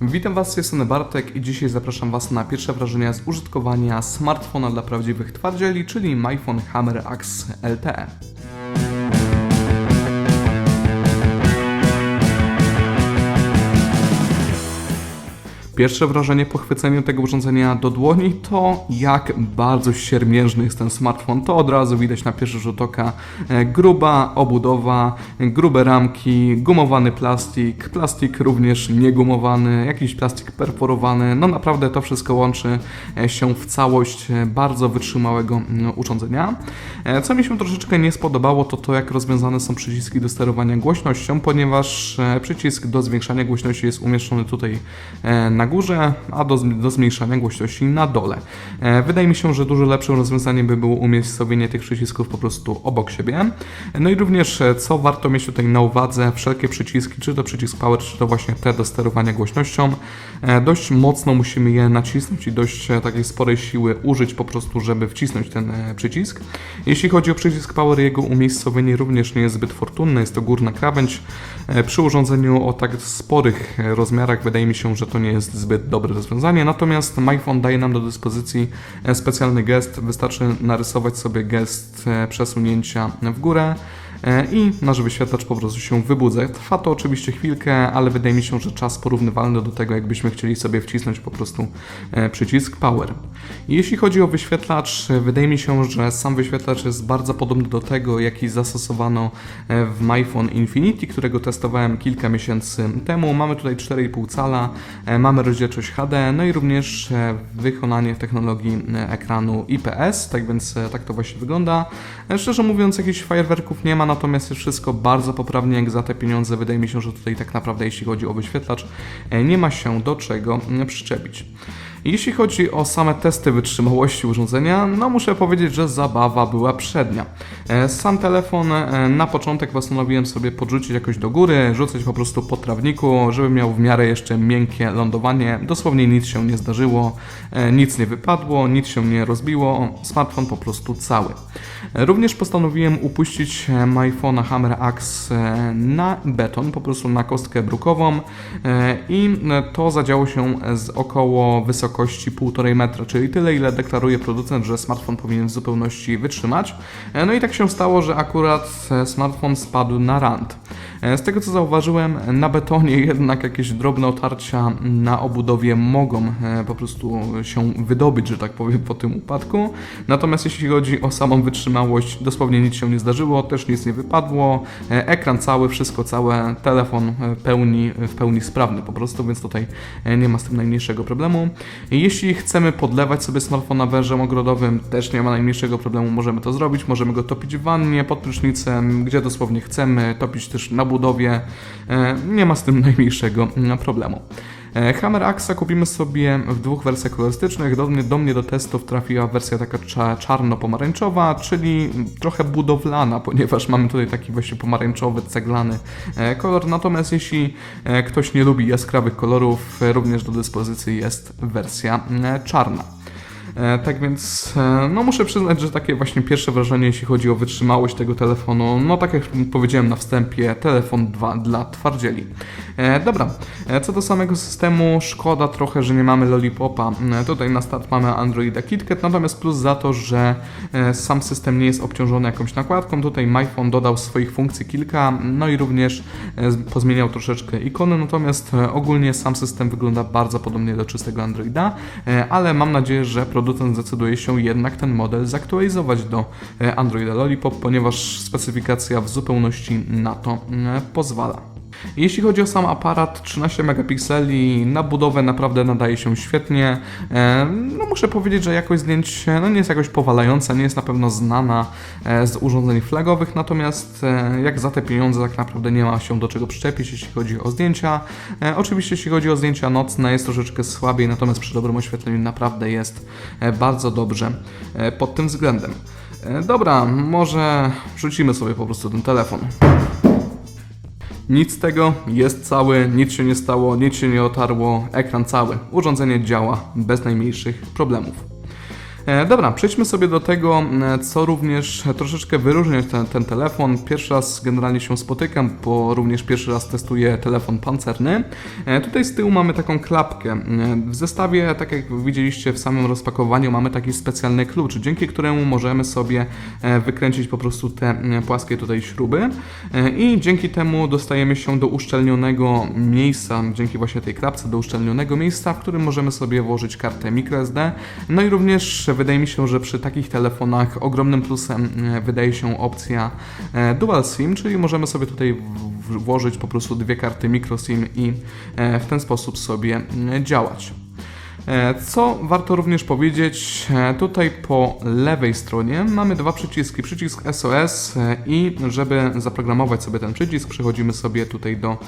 Witam Was, jestem Bartek i dzisiaj zapraszam Was na pierwsze wrażenia z użytkowania smartfona dla prawdziwych twardzieli, czyli MyPhone Hammer Axe LTE. Pierwsze wrażenie po chwyceniu tego urządzenia do dłoni to jak bardzo siermiężny jest ten smartfon. To od razu widać na pierwszy rzut oka. E, Gruba obudowa, grube ramki, gumowany plastik, plastik również niegumowany, jakiś plastik perforowany. No naprawdę to wszystko łączy e, się w całość e, bardzo wytrzymałego mm, urządzenia. Co mi się troszeczkę nie spodobało to to jak rozwiązane są przyciski do sterowania głośnością, ponieważ przycisk do zwiększania głośności jest umieszczony tutaj na górze, a do, do zmniejszania głośności na dole. E, Wydaje mi się, że dużo lepszym rozwiązaniem by było umiejscowienie tych przycisków po prostu obok siebie. No i również, e, co warto mieć tutaj na uwadze, wszelkie przyciski, czy to przycisk power, czy to właśnie te do sterowania głośnością, e, dość mocno musimy je nacisnąć i dość takiej sporej siły użyć po prostu, żeby wcisnąć ten przycisk. Jeśli chodzi o przycisk power, jego umiejscowienie również nie jest zbyt fortunne, jest to górna krawędź. Przy urządzeniu o tak sporych rozmiarach wydaje mi się, że to nie jest zbyt dobre rozwiązanie, natomiast MyPhone daje nam do dyspozycji e, specjalny gest, wystarczy narysować sobie gest e, przesunięcia w górę i nasz wyświetlacz po prostu się wybudza. Trwa to oczywiście chwilkę, ale wydaje mi się, że czas porównywalny do tego, jakbyśmy chcieli sobie wcisnąć po prostu e, przycisk Power. Jeśli chodzi o wyświetlacz, e, wydaje mi się, że sam wyświetlacz jest bardzo podobny do tego, jaki zastosowano e, w MyPhone Infinity, którego testowałem kilka miesięcy temu. Mamy tutaj 4,5 cala, e, mamy rozdzielczość HD, no i również e, wykonanie w technologii e, ekranu IPS, tak więc e, tak to właśnie wygląda. E, Szczerze mówiąc, jakichś fajerwerków nie ma, natomiast jest wszystko bardzo poprawnie jak za te pieniądze. Wydaje mi się, że tutaj tak naprawdę, jeśli chodzi o wyświetlacz, e, nie ma się do czego przyczepić. Jeśli chodzi o same testy wytrzymałości urządzenia, no muszę powiedzieć, że zabawa była przednia. E, Sam telefon e, na początek postanowiłem sobie podrzucić jakoś do góry, rzucać po prostu po trawniku, żeby miał w miarę jeszcze miękkie lądowanie. Dosłownie nic się nie zdarzyło, e, nic nie wypadło, nic się nie rozbiło, smartfon po prostu cały. Również postanowiłem upuścić MyPhone'a Hammer Axe na beton, po prostu na kostkę brukową i to zadziało się z około wysokości 1,5 metra, czyli tyle ile deklaruje producent, że smartfon powinien w zupełności wytrzymać. E, No i tak się stało, że akurat e, smartfon spadł na rand. E, Z tego co zauważyłem, na betonie jednak jakieś drobne otarcia na obudowie mogą e, po prostu się wydobyć, że tak powiem, po tym upadku. Natomiast jeśli chodzi o samą wytrzymałość, dosłownie nic się nie zdarzyło, też nic nie wypadło. E, Ekran cały, wszystko całe, telefon pełni, w pełni sprawny po prostu, więc tutaj nie ma z tym najmniejszego problemu. Jeśli chcemy podlewać sobie smartfona wężem ogrodowym, też nie ma najmniejszego problemu, możemy to zrobić. Możemy go topić w wannie, pod prysznicem, gdzie dosłownie chcemy, topić też na budowie. E, Nie ma z tym najmniejszego mm, problemu. E, Hammer Axa kupimy sobie w dwóch wersjach kolorystycznych. Do mnie, do mnie do testów trafiła wersja taka cza- czarno-pomarańczowa, czyli trochę budowlana, ponieważ mamy tutaj taki właśnie pomarańczowy, ceglany e, kolor. Natomiast jeśli ktoś nie lubi jaskrawych kolorów, również do dyspozycji jest wersja czarna. E, Tak więc, e, no muszę przyznać, że takie właśnie pierwsze wrażenie, jeśli chodzi o wytrzymałość tego telefonu, no tak jak powiedziałem na wstępie, telefon 2 dla twardzieli. E, dobra, co do samego systemu, szkoda trochę, że nie mamy Lollipopa. Tutaj na start mamy Androida KitKat, natomiast plus za to, że sam system nie jest obciążony jakąś nakładką. Tutaj MyPhone dodał swoich funkcji kilka, no i również pozmieniał troszeczkę ikony, natomiast ogólnie sam system wygląda bardzo podobnie do czystego Androida, ale mam nadzieję, że producent zdecyduje się jednak ten model zaktualizować do e, Androida Lollipop, ponieważ specyfikacja w zupełności na to e, pozwala. Jeśli chodzi o sam aparat, 13 megapikseli, na budowę naprawdę nadaje się świetnie. E, No muszę powiedzieć, że jakość zdjęć no nie jest jakoś powalająca, nie jest na pewno znana e, z urządzeń flagowych, natomiast e, jak za te pieniądze tak naprawdę nie ma się do czego przyczepić, jeśli chodzi o zdjęcia. Oczywiście jeśli chodzi o zdjęcia nocne jest troszeczkę słabiej, natomiast przy dobrym oświetleniu naprawdę jest bardzo dobrze pod tym względem. Dobra, może wrzucimy sobie po prostu ten telefon. Nic z tego, jest cały, nic się nie stało, nic się nie otarło, ekran cały. Urządzenie działa bez najmniejszych problemów. E, dobra, przejdźmy sobie do tego, e, co również troszeczkę wyróżnia ten, ten telefon. Pierwszy raz generalnie się spotykam, bo również pierwszy raz testuję telefon pancerny. E, tutaj z tyłu mamy taką klapkę. W zestawie, tak jak widzieliście w samym rozpakowaniu, mamy taki specjalny klucz, dzięki któremu możemy sobie wykręcić po prostu te płaskie tutaj śruby i dzięki temu dostajemy się do uszczelnionego miejsca, dzięki właśnie tej klapce do uszczelnionego miejsca, w którym możemy sobie włożyć kartę microSD. No i również wydaje mi się, że przy takich telefonach ogromnym plusem e, wydaje się opcja e, Dual SIM, czyli możemy sobie tutaj włożyć po prostu dwie karty microSIM i e, w ten sposób sobie działać. Co warto również powiedzieć, tutaj po lewej stronie mamy dwa przyciski. Przycisk SOS i żeby zaprogramować sobie ten przycisk, przechodzimy sobie tutaj do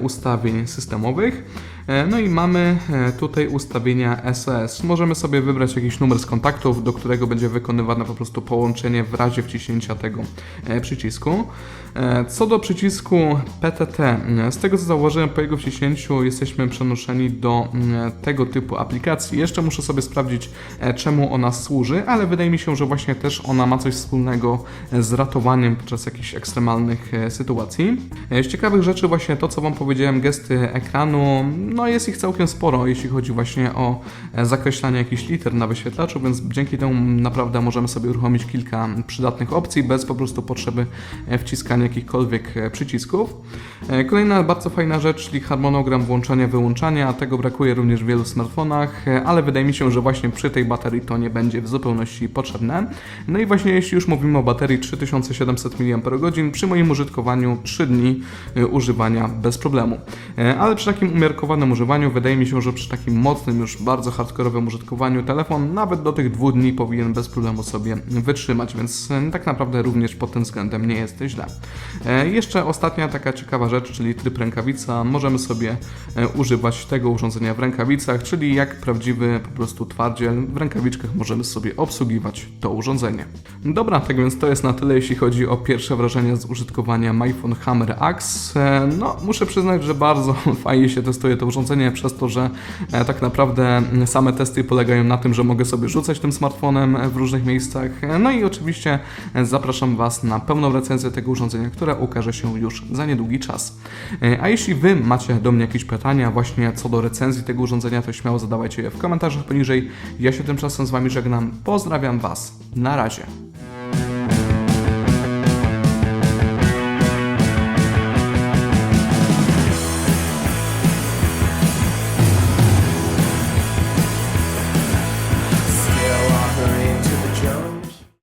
ustawień systemowych. E, No i mamy e, tutaj ustawienia SOS. Możemy sobie wybrać jakiś numer z kontaktów, do którego będzie wykonywane po prostu połączenie w razie wciśnięcia tego e, przycisku. E, Co do przycisku PTT, e, z tego co zauważyłem po jego wciśnięciu jesteśmy przenoszeni do mm, tego typu aplikacji. Jeszcze muszę sobie sprawdzić e, czemu ona służy, ale wydaje mi się, że właśnie też ona ma coś wspólnego e, z ratowaniem podczas jakichś ekstremalnych e, sytuacji. E, Z ciekawych rzeczy właśnie to co Wam powiedziałem, gesty ekranu, no jest ich całkiem sporo, jeśli chodzi właśnie o e, zakreślanie jakichś liter na wyświetlaczu, więc dzięki temu naprawdę możemy sobie uruchomić kilka przydatnych opcji bez po prostu potrzeby e, wciskania jakichkolwiek e, przycisków. Kolejna bardzo fajna rzecz, czyli harmonogram włączania, wyłączania. Tego brakuje również w wielu smartfonach, ale wydaje mi się, że właśnie przy tej baterii to nie będzie w zupełności potrzebne. No i właśnie jeśli już mówimy o baterii 3700 mAh, przy moim użytkowaniu 3 dni używania bez problemu. E, Ale przy takim umiarkowanym używaniu wydaje mi się, że przy takim mocnym, już bardzo hardkorowym użytkowaniu telefon nawet do tych dwóch dni powinien bez problemu sobie wytrzymać, więc e, tak naprawdę również pod tym względem nie jest źle. E, Jeszcze ostatnia taka ciekawa rzecz, czyli tryb rękawica. Możemy sobie używać tego urządzenia w rękawicach, czyli jak prawdziwy po prostu twardziel w rękawiczkach możemy sobie obsługiwać to urządzenie. Dobra, tak więc to jest na tyle, jeśli chodzi o pierwsze wrażenia z użytkowania MyPhone Hammer Axe. No, muszę przyznać, że bardzo fajnie się testuje to urządzenie, przez to, że e, tak naprawdę same testy polegają na tym, że mogę sobie rzucać tym smartfonem w różnych miejscach. E, No i oczywiście e, zapraszam Was na pełną recenzję tego urządzenia, która ukaże się już za niedługi czas. E, A jeśli Wy macie do mnie jakieś pytania właśnie co do recenzji tego urządzenia, to śmiało zadawajcie je w komentarzach poniżej. Ja się tymczasem z Wami żegnam. Pozdrawiam Was. Na razie.